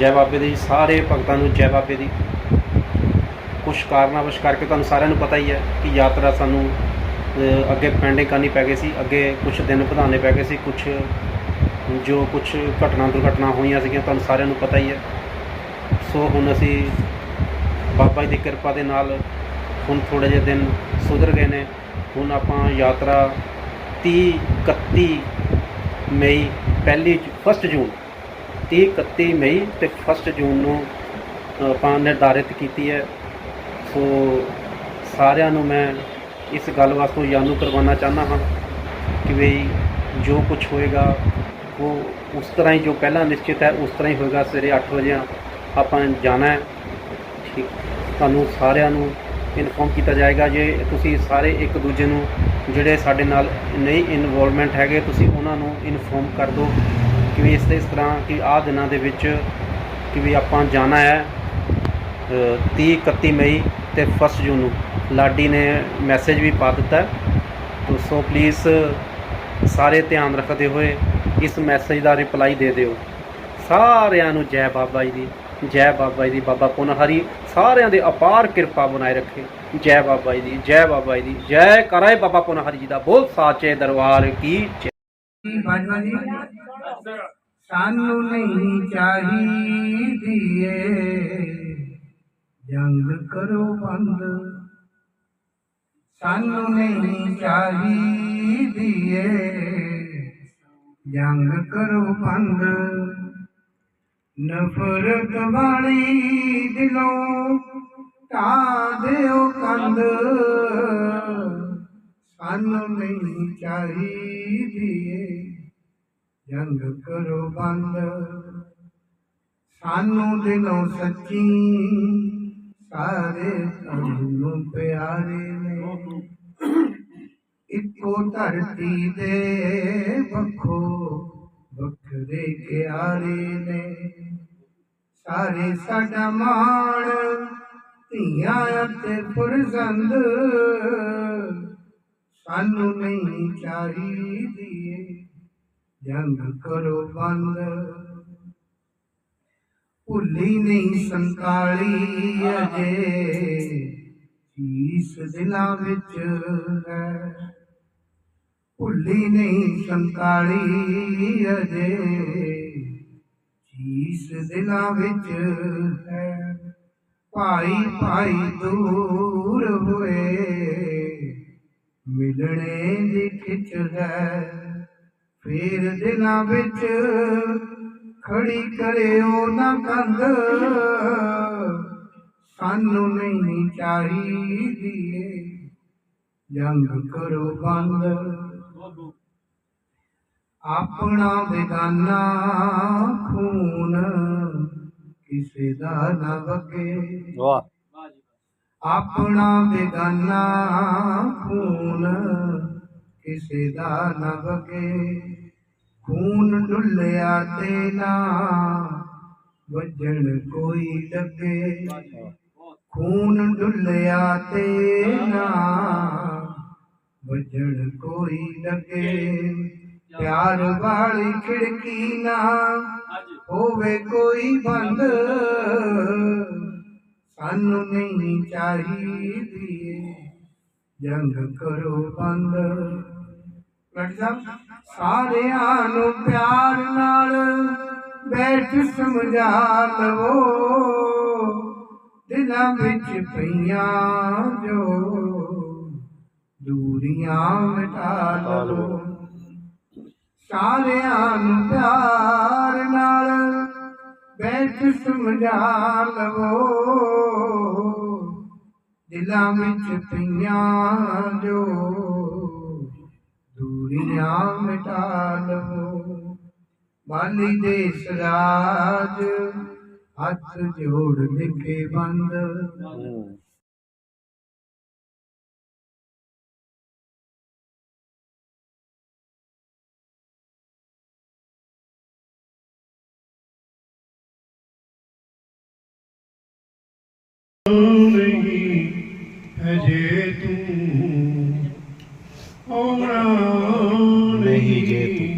ਜੈ ਬਾਬੇ ਦੀ, ਸਾਰੇ ਭਗਤਾਂ ਨੂੰ ਜੈ ਬਾਬੇ ਦੀ। ਕੁਛ ਕਾਰਨਾਵਸ਼ ਕਰਕੇ ਤੁਹਾਨੂੰ ਸਾਰਿਆਂ ਨੂੰ ਪਤਾ ਹੀ ਹੈ ਕਿ ਯਾਤਰਾ ਸਾਨੂੰ ਅੱਗੇ ਪੈਂਡਿੰਗ ਕਰਨੀ ਪੈ ਗਈ ਸੀ। ਅੱਗੇ ਕੁਝ ਦਿਨ ਵਧਾਉਣੇ ਪੈ ਗਏ ਸੀ। ਕੁਝ ਜੋ ਕੁਝ ਘਟਨਾ ਦੁਰਘਟਨਾ ਹੋਈਆਂ ਸੀਗੀਆਂ, ਤੁਹਾਨੂੰ ਸਾਰਿਆਂ ਨੂੰ ਪਤਾ ਹੀ ਹੈ। ਸੋ ਹੁਣ ਅਸੀਂ ਬਾਬਾ ਜੀ ਦੀ ਕਿਰਪਾ ਦੇ ਨਾਲ ਹੁਣ ਥੋੜੇ ਜਿਹੇ ਦਿਨ ਸੁਧਰ ਗਏ ਨੇ। ਹੁਣ ਆਪਾਂ ਯਾਤਰਾ 30 31 ਮਈ, ਪਹਿਲੀ 1 ਜੂਨ 30 31 ਮਈ ਤੇ 1 ਜੂਨ ਨੂੰ ਆਪਾਂ ਨਿਰਧਾਰਿਤ ਕੀਤੀ ਹੈ। ਸੋ ਸਾਰਿਆਂ ਨੂੰ ਮੈਂ ਇਸ ਗੱਲ ਵਾਸਤੇ ਜਾਣੂ ਕਰਵਾਉਣਾ ਚਾਹੁੰਦਾ ਹਾਂ ਕਿ ਵੀ ਜੋ ਕੁਝ ਹੋਏਗਾ, ਉਹ ਉਸ ਤਰ੍ਹਾਂ ਹੀ ਜੋ ਪਹਿਲਾਂ ਨਿਸ਼ਚਿਤ ਹੈ, ਉਸ ਤਰ੍ਹਾਂ ਹੀ ਹੋਏਗਾ। ਸਵੇਰੇ 8 ਵਜੇ ਆਪਾਂ ਜਾਣਾ ਹੈ। ਠੀਕ, ਤੁਹਾਨੂੰ ਸਾਰਿਆਂ ਨੂੰ ਇਨਫੋਰਮ ਕੀਤਾ ਜਾਏਗਾ ਜੇ ਤੁਸੀਂ ਸਾਰੇ ਇੱਕ ਦੂਜੇ ਨੂੰ ਜਿਹੜੇ ਸਾਡੇ ਨਾਲ ਨਹੀਂ ਇਨਵੋਲਵਮੈਂਟ ਹੈਗੇ, ਤੁਸੀਂ ਉਹਨਾਂ ਨੂੰ ਇਨਫੋਰਮ ਕਰ ਦਿਓ। ਕਿ ਵੀ ਇਸ ਇਸ ਤਰ੍ਹਾਂ ਕਿ ਆਹ ਦਿਨਾਂ ਦੇ ਵਿੱਚ ਕਿ ਵੀ ਆਪਾਂ ਜਾਣਾ ਹੈ ਅ, 30 31 ਮਈ ਤੇ 1 ਜੂਨ ਨੂੰ। ਲਾਡੀ ਨੇ ਮੈਸੇਜ ਵੀ ਪਾ ਦਿੱਤਾ ਤੋ ਸੋ ਪਲੀਜ਼ ਸਾਰੇ ਧਿਆਨ ਰੱਖਦੇ ਹੋਏ ਇਸ ਮੈਸੇਜ ਦਾ ਰਿਪਲਾਈ ਦੇ ਦਿਓ। ਸਾਰਿਆਂ ਨੂੰ ਜੈ ਬਾਬਾ ਜੀ ਦੀ ਜੈ ਬਾਬਾ ਜੀ ਦੀ ਬਾਬਾ ਪੁਨਹਰੀ ਸਾਰਿਆਂ ਦੇ ਅਪਾਰ ਕਿਰਪਾ ਬਣਾਏ ਰੱਖੇ। ਜੈ ਬਾਬਾ ਜੀ ਦੀ ਜੈ ਬਾਬਾ ਜੀ ਦੀ ਜੈ ਕਰਾਏ ਬਾਬਾ ਪੁਨਹਰੀ ਜੀ ਦਾ। ਬੋਲ ਸਾਚੇ ਦਰਬਾਰ ਕੀ ਜੈ ਬਾਜਵਾ ਜੀ ਸਾਨੂੰ ਨਹੀਂ ਚਾਹੀਦੀ ਏ ਜੰਗ ਕਰੋ ਬੰਦ ਸਾਨੂੰ ਨਹੀਂ ਚਾਹੀਦੀ ਏ ਜੰਗ ਕਰੋ ਬੰਦ ਨਫ਼ਰਤ ਵਾਲੀ ਢਾ ਦਿਓ ਕੰਧ ਸਾਨੂੰ ਨਹੀਂ ਚਾਹੀਦੀ ਏ। ਜੰਗ ਕਰੋ ਬੰਦ। ਸਾਨੂੰ ਦਿਲੋਂ ਸੱਚੀ ਸਾਰੇ ਤੁਹਾਨੂੰ ਪਿਆਰੇ ਨੇ। ਇੱਕੋ ਧਰਤੀ ਦੇ ਵੱਖੋ ਵੱਖਰੇ ਕਿਆਰੇ ਨੇ। ਸਾਰੇ ਸਾਡਾ ਮਾਣ ਧੀਆਂ ਅਤੇ ਫਰਜ਼ੰਦ ਸਾਨੂੰ ਨਹੀਂ ਚਾਹੀਦੀ ਜੰਗ ਕਰੋ ਬੰਦ ਭੁੱਲੀ ਨਹੀਂ ਸੰਕਾਲੀ ਅਜੇ ਇਸ ਦਿਲਾਂ ਵਿੱਚ ਹੈ ਭੁੱਲੀ ਨਹੀਂ ਸੰਤਾਲੀ ਅਜੇ ਇਸ ਦਿਲਾਂ ਵਿੱਚ ਹੈ ਭਾਈ ਭਾਈ ਦੂਰ ਹੋਏ, ਮਿਲਣੇ ਦੀ ਖਿੱਚ ਹੈ ਫੇਰ ਦਿਨਾਂ ਵਿੱਚ ਖੜੀ ਕਰਿਓ ਨਾ ਕੰਧ। ਸਾਨੂੰ ਨਹੀਂ ਚਾਹੀਦੀ ਏ ਜੰਗ ਕਰੋ ਬੰਦ। ਆਪਣਾ ਬੇਗਾਨਾ ਖੂਨ ਕਿਸੇ ਦਾ ਨਾ ਵਗੇ। ਵਾਹ। ਆਪਣਾ ਬੇਗਾਨਾ ਖੂਨ ਕਿਸੇ ਦਾ ਨਾ ਵਗੇ। ਖੂਨ ਡੁੱਲਿਆ ਤੇ ਨਾ ਵੱਜਣ ਕੋਈ ਲੱਗੇ ਖੂਨ ਡੁੱਲਿਆ ਤੇ ਨਾ ਵੱਜਣ ਕੋਈ ਲੱਗੇ ਪਿਆਰ ਵਾਲੀ ਖਿੜਕੀ ਨਾ ਹੋਵੇ ਕੋਈ ਬੰਦ। ਸਾਨੂੰ ਨਹੀਂ ਚਾਹੀਦੀ ਜੰਗ ਕਰੋ ਬੰਦ। ਡਾਕਟਰ ਸਾਹਿਬ ਸਾਰਿਆਂ ਨੂੰ ਪਿਆਰ ਨਾਲ ਬੈਠ ਸਮਝਾ ਲਵੋ। ਦਿਲਾਂ ਵਿੱਚ ਪਈਆਂ ਜੋ ਦੂਰੀਆਂ ਮਿਟਾ ਲਵੋ। ਸਾਰਿਆਂ ਨੂੰ ਪਿਆਰ ਨਾਲ ਬੈਠ ਸਮਝਾ ਲਵੋ। ਦਿਲਾਂ ਵਿੱਚ ਪਈਆਂ ਜੋ ਦੂਰੀਆਂ ਮਿਟਾ ਲਵੋ। ਬਾਲੀ ਦੇਸ ਰਾਜ ਹੱਥ ਜੋੜ ਲਿਖੇ ਬੰਦ। ਨਹੀਂ ਹਜੇ ਤੂੰ ਆਉਣਾ ਨਹੀਂ ਜੇ ਤੂੰ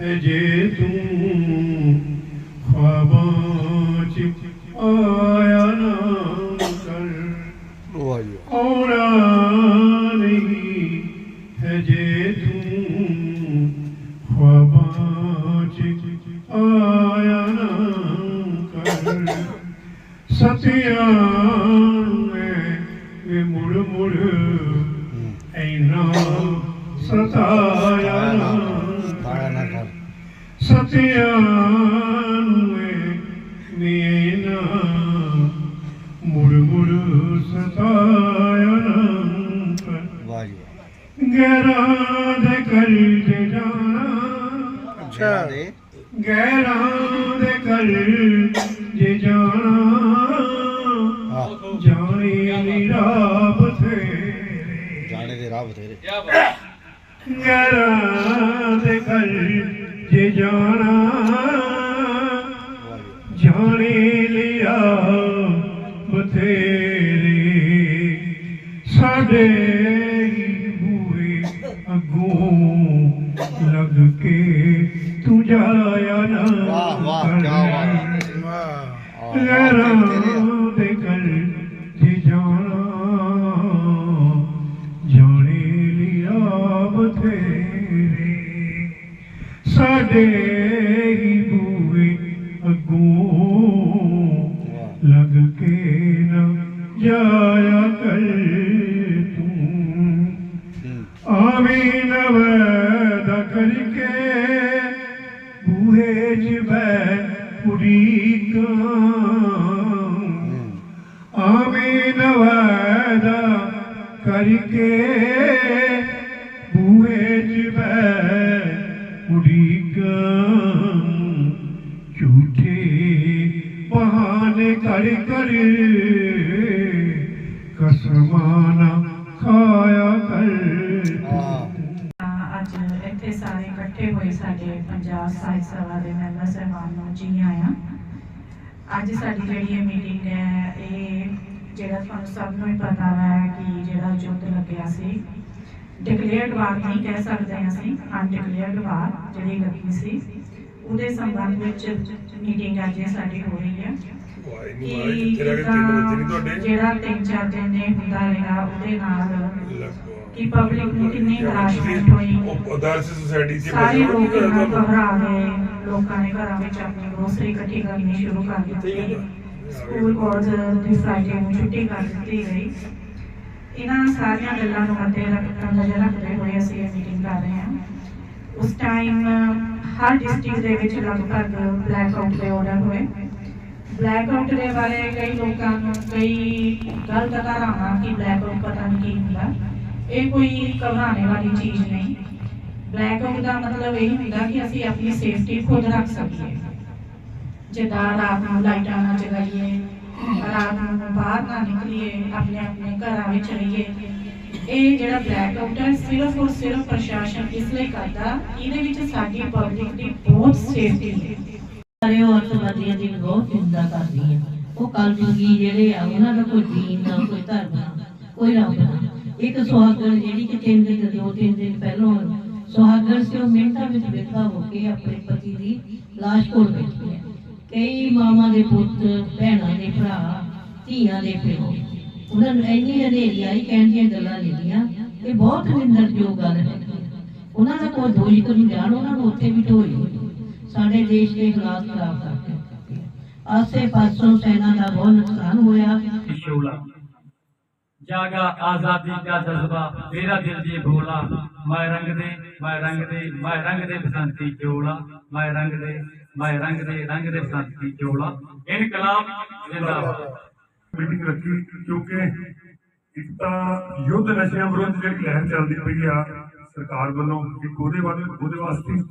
ਹਜੇ ਤੂੰ ਸਤਿਆਂ ਮੈਂ ਨਾ ਮੁੜ ਮੁੜ ਸਤਾਇਆ ਨਾ ਕਰ ਵਾਹ ਜੀ ਗੈਰਾਂ ਦੇ ਤੇ ਜਾਣਾ। ਅੱਛਾ। ਦੇ? ਗੈਰਾਂ ਦੇ ਘਰ ਜੇ ਜਾਣਾ। ਜਾਣੇ ਨੀ ਰਾਬ ਤੇਰੇ ਜਾਣੇ ਦੇ ਰਾਹ ਬਥੇਰੇ। ਗੈਰਾਂ ਦੇ ਘਰ ਜੇ ਜਾਣਾ ਵਾਹ ਜਾਣੇ ਲਿਆ ਬਥੇਰੇ। ਸਾਡੇ Yeah. न जाया आवी नव ਕਸਮਾਂ ਖਾਇਆ ਕਰ। ਅੱਜ ਇੱਥੇ ਸਾਰੇ ਇਕੱਠੇ ਹੋਏ ਸਾਡੇ ਪੰਜਾਬ ਸਾਹਿਤ ਸਭਾ ਦੇ ਮੈਂਬਰ ਸਾਹਿਬਾਨ ਨੂੰ ਜੀ ਆਇਆਂ। ਅੱਜ ਸਾਡੀ ਜਿਹੜੀ ਇਹ ਮੀਟਿੰਗ ਹੈ, ਇਹ ਜਿਹੜਾ ਤੁਹਾਨੂੰ ਸਭ ਨੂੰ ਹੀ ਪਤਾ ਹੈ ਕਿ ਜਿਹੜਾ ਯੁੱਧ ਲੱਗਿਆ ਸੀ ਡਿਕਲੇਅਰਡ ਵਾਰ ਨਹੀਂ ਕਹਿ ਸਕਦੇ ਅਸੀਂ ਅਨਡਿਕਲੇਅਰਡ ਵਾਰ ਜਿਹੜੀ ਲੱਗੀ ਸੀ, ਉਹਦੇ ਸੰਬੰਧ ਵਿੱਚ ਮੀਟਿੰਗ ਅੱਜ ਸਾਡੀ ਹੋ ਰਹੀ ਹੈ। ਕਿ ਜਿੱਦਾਂ ਜਿਹੜਾ ਤਿੰਨ ਚਾਰ ਦਿਨ ਨੇ ਹੁੰਦਾ ਰਿਹਾ ਉਹਦੇ ਨਾਲ ਕਿ ਪਬਲਿਕ ਨੂੰ ਕਿੰਨੀ ਹਰਾਸਮੈਂਟ ਹੋਈ ਆਦਰਸ਼ ਸੁਸਾਇਟੀ ਚ ਸਾਰੇ ਲੋਕ ਬੈਠੇ ਇੰਨਾ ਹੋ ਘਬਰਾ ਗਏ ਲੋਕਾਂ ਨੇ ਘਰਾਂ ਵਿੱਚ ਆਪਣੀ ਗਰੋਸਰੀ ਇਕੱਠੀ ਕਰਨੀ ਸ਼ੁਰੂ ਕਰ ਦਿੱਤੀ। ਸਕੂਲ ਕਾਲਜ ਦੀ ਫਰਾਈਡੇ ਨੂੰ ਛੁੱਟੀ ਕਰ ਦਿੱਤੀ ਗਈ। ਇਹਨਾਂ ਸਾਰੀਆਂ ਗੱਲਾਂ ਨੂੰ ਮੱਦੇ ਰੱਖ ਨਜ਼ਰ ਰੱਖਦੇ ਹੋਏ ਅਸੀਂ ਇਹ ਮੀਟਿੰਗ ਕਰ ਰਹੇ ਹਾਂ। ਉਸ ਟਾਈਮ ਹਰ ਡਿਸਟ੍ਰਿਕਟ ਦੇ ਵਿੱਚ ਲਗਭਗ ਬਲੈਕ ਆਊਟ ਦੇ ਆਰਡਰ ਹੋਏ। ਬਲੈਕ ਦੇ ਬਾਰੇ ਕਈ ਲੋਕਾਂ ਨੂੰ, ਕਈ ਗਲਤ ਧਾਰਨਾਵਾਂ ਕਿ ਬਲੈਕ ਪਤਾ ਨਹੀਂ ਕੀ ਹੁੰਦਾ। ਇਹ ਕੋਈ ਘਬਰਾਉਣੇ ਵਾਲੀ ਚੀਜ਼ ਨਹੀਂ। ਬਲੈਕ ਦਾ ਮਤਲਬ ਇਹ ਹੁੰਦਾ ਕਿ ਅਸੀਂ ਆਪਣੀ ਸੇਫਟੀ ਖੁਦ ਰੱਖ ਸਕੀਏ। ਜਿੱਦਾਂ ਰਾਤ ਨੂੰ ਲਾਈਟਾਂ ਨਾ ਜਗਾਈਏ, ਰਾਤ ਨੂੰ ਬਾਹਰ ਨਾ ਨਿਕਲੀਏ, ਆਪਣੇ ਆਪਣੇ ਘਰਾਂ ਵਿੱਚ ਰਹੀਏ। ਇਹ ਜਿਹੜਾ ਬਲੈਕ ਹੈ, ਸਿਰਫ ਔਰ ਸਿਰਫ ਪ੍ਰਸ਼ਾਸਨ ਇਸ ਲਈ ਕਰਦਾ, ਇਹਦੇ ਵਿੱਚ ਸਾਡੀ ਪਬਲਿਕ ਦੀ ਬਹੁਤ ਸੇਫਟੀ ਹੈ। ਸਾਰੇ ਉਹ ਅੱਤਵਾਦੀਆਂ ਦੀ ਬਹੁਤ ਨਿੰਦਾ ਕਰਦੀ ਆ ਉਹ ਕਲਯੁਗੀ ਜਿਹੜੇ ਆ, ਉਹਨਾਂ ਦਾ ਕੋਈ ਦੀਨ ਨਾ, ਕੋਈ ਧਰਮ ਨਾ, ਕੋਈ ਰੱਬ ਨਾ। ਇੱਕ ਸੁਹਾਗਣ ਜਿਹੜੀ ਕਿ ਤਿੰਨ ਦਿਨ, ਦੋ ਤਿੰਨ ਦਿਨ ਪਹਿਲਾਂ ਸੁਹਾਗਣ ਸੀ ਉਹ ਮਿੰਟਾਂ ਵਿੱਚ ਵਿਧਵਾ ਹੋ ਕੇ ਆਪਣੇ ਪਤੀ ਦੀ ਲਾਸ਼ ਕੋਲ ਬੈਠੀ ਹੈ। ਕਈ ਮਾਵਾਂ ਦੇ ਪੁੱਤ, ਭੈਣਾਂ ਦੇ ਭਰਾ, ਧੀਆਂ ਦੇ ਪਿਓ, ਉਹਨਾਂ ਨੂੰ ਇੰਨੀ ਹਨੇਰੀ ਆਈ ਕਹਿਣ ਦੀਆਂ ਗੱਲਾਂ ਲੈਂਦੀਆਂ ਇਹ ਬਹੁਤ ਨਿੰਦਰਯੋਗ ਗੱਲ ਹੈ। ਉਹਨਾਂ ਦਾ ਕੋਈ ਦੋਸ਼ ਕੋਈ ਨਹੀਂ ਜਾਣ, ਉਹਨਾਂ ਨੂੰ ਉੱਥੇ ਵੀ ਢੋਈ ਸਾਡੇ ਦੇਸ਼ ਦੇ ਹਾਲਾਤ ਖਰਾਬ ਕਰ ਦਿੱਤੇ ਆਸੇ ਪਾਸੋਂ ਸੈਨਾ ਦਾ ਬਹੁਤ ਨੁਕਸਾਨ ਹੋਇਆ। ਜਾਗਾ ਆਜ਼ਾਦੀ ਦਾ ਜਜ਼ਬਾ ਮੇਰਾ ਦਿਲ ਜੀ ਭੋਲਾ। ਮੈਂ ਰੰਗ ਦੇ ਮੈਂ ਰੰਗ ਦੇ ਮੈਂ ਰੰਗ ਦੇ ਬਸੰਤੀ ਜੋਲਾ ਮੈਂ ਰੰਗ ਦੇ ਮੈਂ ਰੰਗ ਦੇ ਰੰਗ ਦੇ ਬਸੰਤੀ ਜੋਲਾ ਇਨਕਲਾਬ ਜ਼ਿੰਦਾਬਾਦ। ਮੀਟਿੰਗ ਰੱਖੀ ਕਿਉਂਕਿ ਇੱਕ ਤਾਂ ਯੁੱਧ ਨਸ਼ਿਆਂ ਵਿਰੁੱਧ ਜਿਹੜੀ ਲਹਿਰ ਚੱਲਦੀ ਪਈ ਆ ਸਰਕਾਰ ਵੱਲੋਂ ਇੱਕ ਉਹਦੇ ਵਾਸਤੇ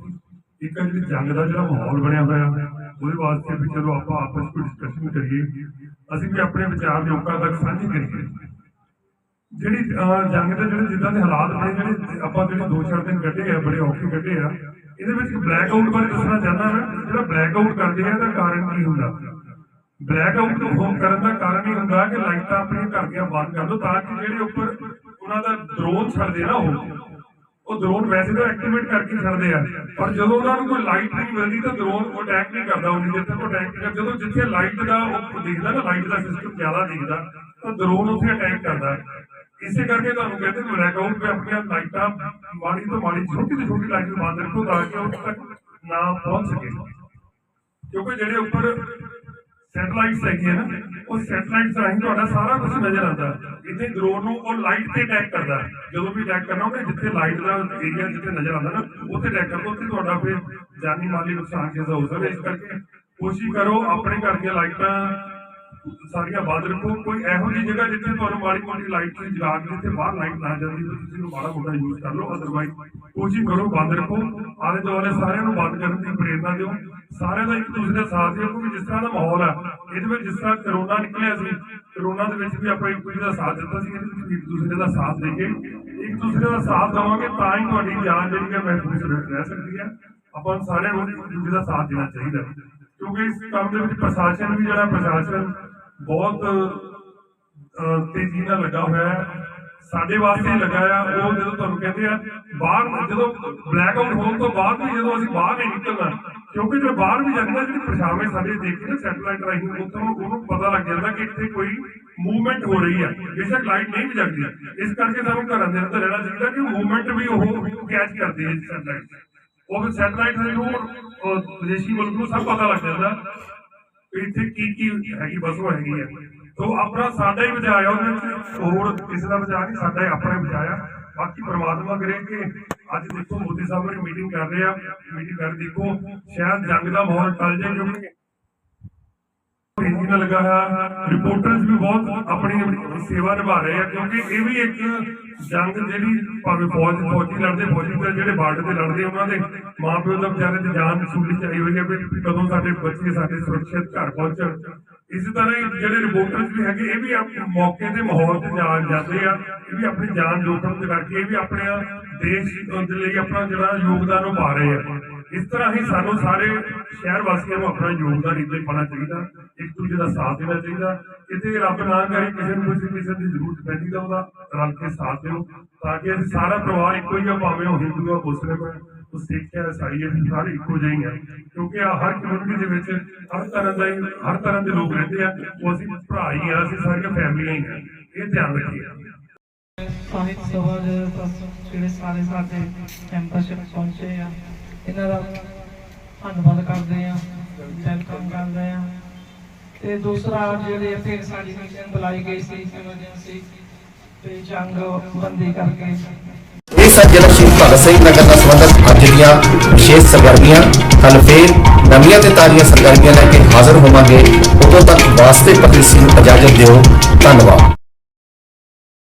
ਇੱਕ ਜਿਹੜੀ ਜੰਗ ਦਾ ਜਿਹੜਾ ਮਾਹੌਲ ਬਣਿਆ ਹੋਇਆ, ਉਹਦੇ ਵਾਸਤੇ ਵੀ ਚਲੋ ਆਪਾਂ ਆਪਸ ਵਿੱਚ ਡਿਸਕਸ਼ਨ ਕਰੀਏ। ਅਸੀਂ ਵੀ ਆਪਣੇ ਵਿਚਾਰ ਲੋਕਾਂ ਤੱਕ ਸਾਂਝੇ ਕਰੀਏ। ਜਿਹੜੀ ਜੰਗ ਦੇ ਜਿਹੜੇ ਜਿੱਦਾਂ ਦੇ ਹਾਲਾਤ ਬਣੇ ਜਿਹੜੇ ਆਪਾਂ ਜਿਹੜੇ ਦੋ ਚਾਰ ਦਿਨ ਕੱਢੇ ਆ, ਬੜੇ ਔਖੇ ਕੱਢੇ ਆ, ਇਹਦੇ ਵਿੱਚ ਬਲੈਕ ਆਊਟ ਬਾਰੇ ਦੱਸਣਾ ਚਾਹੁੰਦਾ ਮੈਂ ਜਿਹੜਾ ਬਲੈਕ ਆਊਟ ਕਰਦੇ ਆ, ਇਹਦਾ ਕਾਰਨ ਕੀ ਹੁੰਦਾ? ਬਲੈਕ ਆਊਟ ਹੋਣ ਕਰਨ ਦਾ ਕਾਰਨ ਇਹ ਹੁੰਦਾ ਕਿ ਲਾਈਟਾਂ ਆਪਣੀਆਂ ਘਰ ਦੀਆਂ ਬੰਦ ਕਰ ਦੋ ਤਾਂ ਕਿ ਜਿਹੜੇ ਉੱਪਰ ਉਹਨਾਂ ਦਾ ਡਰੋਨ ਛੱਡਦੇ ਨਾ ਉਹ ਉਹ ਡਰੋਨ ਵੈਸੇ ਤਾਂ ਐਕਟੀਵੇਟ ਕਰਕੇ ਛੱਡਦੇ ਆ, ਪਰ ਜਦੋਂ ਉਹਨਾਂ ਨੂੰ ਕੋਈ ਲਾਈਟ ਨਹੀਂ ਮਿਲਦੀ ਤਾਂ ਡਰੋਨ ਉਹ ਅਟੈਕ ਨਹੀਂ ਕਰਦਾ ਉਹ ਜਿੱਥੇ ਉਹ ਅਟੈਕ ਨਹੀਂ ਜਦੋਂ ਜਿੱਥੇ ਲਾਈਟ ਦਾ ਉਹ ਦਿਖਦਾ ਨਾ ਲਾਈਟ ਦਾ ਸਿਸਟਮ ਜ਼ਿਆਦਾ ਦਿਖਦਾ, ਤਾਂ ਡਰੋਨ ਉੱਥੇ ਅਟੈਕ ਕਰਦਾ। ਇਸੇ ਕਰਕੇ ਤੁਹਾਨੂੰ ਕਹਿੰਦੇ ਬਲੈਕ ਆਊਟ ਤੇ ਆਪਣੀਆਂ ਲਾਈਟਾਂ ਮਾੜੀ ਤੋਂ ਮਾੜੀ, ਛੋਟੀ ਤੋਂ ਛੋਟੀ ਲਾਈਟ ਬੰਦ ਰੱਖੋ ਤਾਂ ਕਿ ਉਹ ਤੱਕ ਨਾ ਪਹੁੰਚ ਸਕੇ। ਕਿਉਂਕਿ ਜਿਹੜੇ ਉੱਪਰ ਸੈਟਲਾਈਟਸ ਹੈਗੀਆਂ ਨਾ, ਉਹ ਸੈਟਲਾਈਟਸ ਰਾਹੀਂ ਤੁਹਾਡਾ ਸਾਰਾ ਕੁਝ ਨਜ਼ਰ ਆਉਂਦਾ। ਇੱਥੇ ਡਰੋਨ ਨੂੰ ਉਹ ਲਾਈਟ ਤੇ ਅਟੈਕ ਕਰਦਾ। ਜਦੋਂ ਵੀ ਅਟੈਕ ਕਰਨਾ ਉਹਨੇ ਜਿੱਥੇ ਲਾਈਟ ਦਾ ਏਰੀਆ ਜਿੱਥੇ ਨਜ਼ਰ ਆਉਂਦਾ ਨਾ, ਉੱਥੇ ਅਟੈਕ ਕਰਦਾ, ਉੱਥੇ ਤੁਹਾਡਾ ਫਿਰ ਜਾਨੀ ਮਾਲੀ ਨੁਕਸਾਨ ਜ਼ਿਆਦਾ ਹੋ ਸਕਦਾ। ਇਸ ਕਰਕੇ ਕੋਸ਼ਿਸ਼ ਕਰੋ ਆਪਣੇ ਘਰ ਦੀਆਂ ਲਾਈਟਾਂ ਸਾਰੀਆਂ ਬੰਦ ਰੱਖੋ। ਕੋਈ ਇਹੋ ਜਿਹੀ ਜਗ੍ਹਾ ਜਿੱਥੇ ਤੁਹਾਨੂੰ ਮਾੜੀ ਮੋਟੀ ਲਾਈਟ ਦੀ ਜਗਾ ਕੇ ਜਿੱਥੇ ਬਾਹਰ ਲਾਈਟ ਨਾ ਜਾਂਦੀ, ਤੁਸੀਂ ਨੂੰ ਮਾੜਾ ਮੋਟਾ ਯੂਜ਼ ਕਰ ਲਓ। ਅਦਰਵਾਈਜ਼ ਕੋਸ਼ਿਸ਼ ਕਰੋ ਬੰਦ ਰੱਖੋ। ਆਲੇ ਦੁਆਲੇ ਸਾਰਿਆਂ ਨੂੰ ਬੰਦ ਕਰਨ ਦੀ ਪ੍ਰੇਰਣਾ ਦਿਓ। ਸਾਰਿਆਂ ਦਾ ਇੱਕ ਦੂਸਰੇ ਦਾ ਸਾਥ ਦਿਓ, ਕਿਉਂਕਿ ਜਿਸ ਤਰ੍ਹਾਂ ਦਾ ਮਾਹੌਲ ਹੈ ਇਹਦੇ ਵਿੱਚ ਜਿਸ ਤਰ੍ਹਾਂ ਕਰੋਨਾ ਨਿਕਲਿਆ ਸੀ, ਕਰੋਨਾ ਦੇ ਵਿੱਚ ਵੀ ਆਪਾਂ ਇੱਕ ਦੂਜੇ ਦਾ ਸਾਥ ਦਿੱਤਾ ਸੀ, ਇਹਦੇ ਵਿੱਚ ਇੱਕ ਦੂਸਰੇ ਦਾ ਸਾਥ ਦੇ ਕੇ ਇੱਕ ਦੂਸਰੇ ਦਾ ਸਾਥ ਦੇਵਾਂਗੇ ਤਾਂ ਹੀ ਤੁਹਾਡੀ ਜਾਨ ਜਿਹੜੀ ਹੈ ਮਹਿਫੂਜ਼ ਰਹਿ ਸਕਦੀ ਹੈ। ਆਪਾਂ ਨੂੰ ਸਾਰਿਆਂ ਨੂੰ ਇੱਕ ਦੂਜੇ ਦਾ ਸਾਥ ਦੇਣਾ ਚਾਹੀਦਾ ਕਿਉਂਕਿ ਇਸ ਕੰਮ ਦੇ ਵਿੱਚ ਪ੍ਰਸ਼ਾਸਨ ਵੀ ਜਿਹੜਾ ਪ੍ਰਸ਼ਾਸਨ ਬਹੁਤ ਤੇਜ਼ੀ ਨਾਲ ਲੱਗਾ ਹੋਇਆ ਹੈ। ਸਾਡੇ ਵਾਸਤੇ ਹੀ ਉਹ ਜਦੋਂ ਤੁਹਾਨੂੰ ਕਹਿੰਦੇ ਆ, ਬਾਹਰ ਜਦੋਂ ਬਲੈਕ ਆਊਟ ਹੋਣ ਤੋਂ ਬਾਅਦ ਵੀ ਜਦੋਂ ਅਸੀਂ ਬਾਹਰ ਨਹੀਂ ਨਿਕਲਣਾ, ਕਿਉਂਕਿ ਜੇ ਬਾਹਰ ਵੀ ਜਾਂਦਾ ਜਿਹੜੀ ਪਰਛਾਵੇਂ ਸਾਡੇ ਦੇਖਦੇ ਸੈਟਲਾਈਟ ਰਾਹੀਂ, ਉੱਥੋਂ ਉਹਨੂੰ ਪਤਾ ਲੱਗ ਜਾਂਦਾ ਕਿ ਇੱਥੇ ਕੋਈ ਮੂਵਮੈਂਟ ਹੋ ਰਹੀ ਹੈ ਬੇਸ਼ੱਕ ਲਾਈਟ ਨਹੀਂ ਵੀ ਜਗਦੀ ਇਸ ਕਰਕੇ ਸਾਨੂੰ ਘਰਾਂ ਦੇ ਅੰਦਰ ਰਹਿਣਾ ਚਾਹੀਦਾ ਕਿ ਮੂਵਮੈਂਟ ਵੀ ਉਹ ਕੈਚ ਕਰਦੀ ਹੈ ਸੈਟਲਾਈਟ ਉਹ ਫਿਰ ਸੈਟਲਾਈਟ ਨੂੰ ਵਿਦੇਸ਼ੀ ਮੁਲਕ ਨੂੰ ਸਭ ਪਤਾ ਲੱਗ ਜਾਂਦਾ ਇੱਥੇ ਕੀ ਕੀ ਹੈਗੀ ਵਸੋਂ ਹੈਗੀ ਹੈ ਤੋ ਆਪਣਾ ਸਾਡਾ ਹੀ ਬਚਾਇਆ ਉਹਦੇ ਹੋਰ ਕਿਸੇ ਦਾ ਬਚਾ ਨਹੀਂ, ਸਾਡਾ ਹੀ ਆਪਣਾ ਹੀ ਬਚਾਇਆ। ਬਾਕੀ ਪ੍ਰਮਾਤਮਾ ਕਰੇ ਕਿ ਅੱਜ ਦੇਖੋ ਮੋਦੀ ਸਾਹਿਬ ਨੇ ਮੀਟਿੰਗ ਕਰ ਰਹੇ ਆ। ਮੀਟਿੰਗ ਕਰ ਦੇਖੋ, ਸ਼ਾਇਦ ਜੰਗ ਦਾ ਮਾਹੌਲ ਟਲ ਜਾਏ ਕਿਉਂਕਿ ਤੇਜ਼ੀ ਨਾਲ ਲੱਗਾ ਰਿਪੋਰਟਰਸ ਵੀ ਬਹੁਤ ਆਪਣੀ ਸੇਵਾ ਨਿਭਾ ਰਹੇ ਆ, ਕਿਉਂਕਿ ਇਹ ਵੀ ਇੱਕ ਜੰਗ ਜਿਹੜੀ ਭਾਵੇਂ ਫੌਜ, ਫੌਜੀ ਲੜਦੇ, ਫੌਜੀ ਤੇ ਜਿਹੜੇ ਬਾਰਡਰ ਤੇ ਲੜਦੇ ਉਹਨਾਂ ਦੇ ਮਾਪਿਓ ਦਾ ਵਿਚਾਰੇ ਤੇ ਜਾਨ ਛੁੱਟੀ ਚਾਹੀ ਹੋਈ ਹੈ ਵੀ ਕਦੋਂ ਸਾਡੇ ਬੱਚੇ ਸਾਡੇ ਸੁਰੱਖਿਅਤ ਘਰ ਪਹੁੰਚਣ। ਇਸੇ ਤਰ੍ਹਾਂ ਜਿਹੜੇ ਰਿਪੋਰਟਰਸ ਵੀ ਹੈਗੇ, ਇਹ ਵੀ ਆਪਣੇ ਮੌਕੇ ਤੇ ਮਾਹੌਲ ਤੇ ਜਾ ਜਾਂਦੇ ਆ, ਇਹ ਵੀ ਆਪਣੀ ਜਾਨ ਜੋਖਮ ਤੇ ਕਰਕੇ, ਇਹ ਵੀ ਆਪਣੇ ਦੇਸ਼ ਦੇ ਲਈ ਆਪਣਾ ਜਿਹੜਾ ਯੋਗਦਾਨ ਉਹ ਪਾ ਰਹੇ ਆ। ਇਸ ਤਰ੍ਹਾਂ ਹੀ ਸਾਨੂੰ ਸਾਰੇ ਸ਼ਹਿਰ ਵਾਸੀਆਂ ਨੂੰ ਆਪਣਾ ਯੋਗਦਾਨ ਇੱਥੇ ਪਾਉਣਾ ਚਾਹੀਦਾ, ਇੱਕ ਦੂਜੇ ਦਾ ਸਾਥ ਦੇਣਾ ਚਾਹੀਦਾ। ਕਿਤੇ ਰੱਬ ਨਾ ਕਰੇ, ਕਿਸੇ ਨੂੰ ਕਿਸੇ ਕਿਸੇ ਦੀ ਜ਼ਰੂਰਤ ਪੈਂਦੀ ਤਾਂ ਉਹਦਾ ਰਲ ਕੇ ਸਾਥ ਦਿਓ, ਤਾਂ ਕਿ ਅਸੀਂ ਸਾਰਾ ਪਰਿਵਾਰ ਇੱਕੋ ਹੀ ਆ, ਭਾਵੇਂ ਉਹ ਹਿੰਦੂ ਆ, ਮੁਸਲਿਮ ਆ, ਉਹ ਸਿੱਖ ਹੈ ਈਸਾਈ ਹੈ ਸਾਰੇ ਇੱਕੋ ਜਿਹੇ ਹੀ ਕਿਉਂਕਿ ਆ ਹਰ ਕਮਿਊਨਿਟੀ ਦੇ ਵਿੱਚ ਹਰ ਤਰ੍ਹਾਂ ਦਾ ਹਰ ਤਰ੍ਹਾਂ ਦੇ ਲੋਕ ਰਹਿੰਦੇ ਆ, ਉਹ ਅਸੀਂ ਭਰਾ ਹੀ ਆ, ਅਸੀਂ ਸਾਰੀਆਂ ਫੈਮਲੀਆਂ ਹੀ ਆ। ਇਹ ਧਿਆਨ ਰੱਖੀਏ। ਸਾਹਿਤ ਸਭਾ ਦੇ ਜਿਹੜੇ ਸਾਰੇ ਸਾਡੇ ਮੈਂਬਰਸ਼ਿਪ ਪਹੁੰਚੇ ਆ ਇਹਨਾਂ ਦਾ ਧੰਨਵਾਦ ਕਰਦੇ ਆ ਵੈਲਕਮ ਕਰਦੇ ਆ ਤੇ ਦੂਸਰਾ ਜਿਹੜੇ ਇੱਥੇ ਸਾਡੀ ਮੀਟਿੰਗ ਬੁਲਾਈ ਗਈ ਸੀ ਐਮਰਜੈਂਸੀ ਤੇ ਜੰਗ ਬੰਦੀ ਕਰਕੇ ਇਹ ਸਨ ਜ਼ਿਲ੍ਹਾ ਸ਼ਹੀਦ ਭਗਤ ਸਿੰਘ ਨਗਰ ਨਾਲ ਸੰਬੰਧਿਤ ਅੱਜ ਦੀਆਂ ਵਿਸ਼ੇਸ਼ ਸਰਗਰਮੀਆਂ ਕੱਲ ਫੇਰ ਨਵੀਆਂ ਤੇ ਤਾਜ਼ੀਆਂ ਸਰਗਰਮੀਆਂ ਲੈ ਕੇ ਹਾਜ਼ਰ ਹੋਵਾਂਗੇ। ਉਦੋਂ ਤੱਕ ਵਾਸਤੇ ਪ੍ਰਦੇਸੀ ਨੂੰ ਇਜਾਜ਼ਤ ਦਿਓ। ਧੰਨਵਾਦ।